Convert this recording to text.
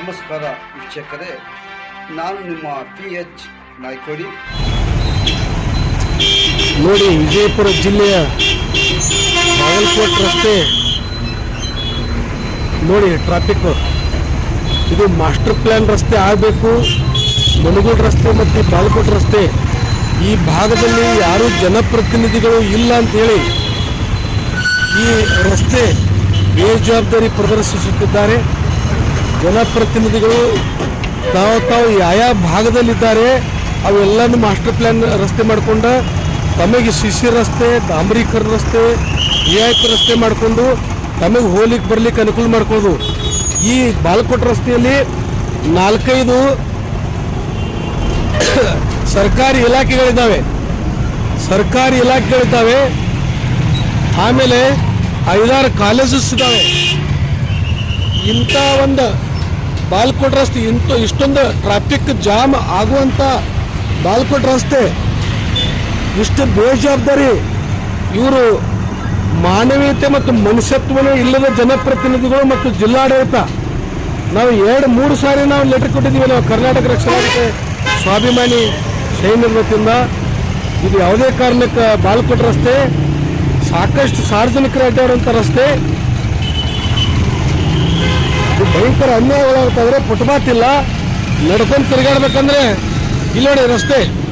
ನಮಸ್ಕಾರ ವೀಕ್ಷಕರೇ, ನಾನು ನಿಮ್ಮ ಪಿ ಎಚ್ ನಾಯ್ಕೋಡಿ. ನೋಡಿ, ವಿಜಯಪುರ ಜಿಲ್ಲೆಯ ಬಾಗಲಕೋಟ್ ರಸ್ತೆ. ನೋಡಿ ಟ್ರಾಫಿಕ್ ಇದು ಮಾಸ್ಟರ್ ಪ್ಲಾನ್ ರಸ್ತೆ ಆಗಬೇಕು. ಮನಗೋಡ್ ರಸ್ತೆ ಮತ್ತು ಬಾಗಲಕೋಟ್ ರಸ್ತೆ. ಈ ಭಾಗದಲ್ಲಿ ಯಾರೂ ಜನಪ್ರತಿನಿಧಿಗಳು ಇಲ್ಲ ಅಂತೇಳಿ ಈ ರಸ್ತೆ ಬೇಜವಾಬ್ದಾರಿ ಪ್ರದರ್ಶಿಸುತ್ತಿದ್ದಾರೆ. ಜನಪ್ರತಿನಿಧಿಗಳು ತಾವು ತಾವು ಯಾವ ಭಾಗದಲ್ಲಿದ್ದಾರೆ ಅವೆಲ್ಲನೂ ಮಾಸ್ಟರ್ ಪ್ಲ್ಯಾನ್ ರಸ್ತೆ ಮಾಡಿಕೊಂಡ ತಮಗೆ ಶಿಶಿ ರಸ್ತೆ ಡಾಂಬರೀಕರಣ ರಸ್ತೆ ರಿಯಾಯಿತಿ ರಸ್ತೆ ಮಾಡಿಕೊಂಡು ತಮಗೆ ಹೋಗ್ಲಿಕ್ಕೆ ಬರ್ಲಿಕ್ಕೆ ಅನುಕೂಲ ಮಾಡ್ಕೊಳ್ಳೋದು ಈ ಬಾಲ್ಕೋಟ್ ರಸ್ತೆಯಲ್ಲಿ ನಾಲ್ಕೈದು ಸರ್ಕಾರಿ ಇಲಾಖೆಗಳಿದ್ದಾವೆ. ಸರ್ಕಾರಿ ಇಲಾಖೆಗಳಿದ್ದಾವೆ. ಆಮೇಲೆ ಐದಾರು ಕಾಲೇಜಸ್ ಇದ್ದಾವೆ. ಇಂಥ ಒಂದು ಬಾಲ್ಕೋಟ್ ರಸ್ತೆ ಇಂಥ ಇಷ್ಟೊಂದು ಟ್ರಾಫಿಕ್ ಜಾಮ್ ಆಗುವಂಥ ಬಾಲ್ಕೋಟ್ ರಸ್ತೆ. ಇಷ್ಟು ಬೇಜವಾಬ್ದಾರಿ. ಇವರು ಮಾನವೀಯತೆ ಮತ್ತು ಮನುಷ್ಯತ್ವನೂ ಇಲ್ಲದ ಜನಪ್ರತಿನಿಧಿಗಳು ಮತ್ತು ಜಿಲ್ಲಾಡಳಿತ. ನಾವು ಎರಡು, ಮೂರು ಸಾರಿ ನಾವು ಲೆಟರ್ ಕೊಟ್ಟಿದ್ದೀವಿ ನಾವು ಕರ್ನಾಟಕ ರಕ್ಷಣಾ ಸ್ವಾಭಿಮಾನಿ ಸೈನ್ಯದ ವತಿಯಿಂದ ಇದು ಯಾವುದೇ ಕಾರಣಕ್ಕೆ ಬಾಲ್ಕೋಟ್ ರಸ್ತೆ ಸಾಕಷ್ಟು ಸಾರ್ವಜನಿಕರು ಅಡ್ಡಾಡುವಂಥ ರಸ್ತೆ. ಇದು ಅನ್ಯಾಯ ಒಳಗಾಗ್ತದ್ರೆ ಫುಟ್ಪಾತ್ ಇಲ್ಲ. ನಡ್ಕೊಂಡು ತಿರುಗಾಡ್ಬೇಕಂದ್ರೆ ಇಲ್ಲಿ ರಸ್ತೆ.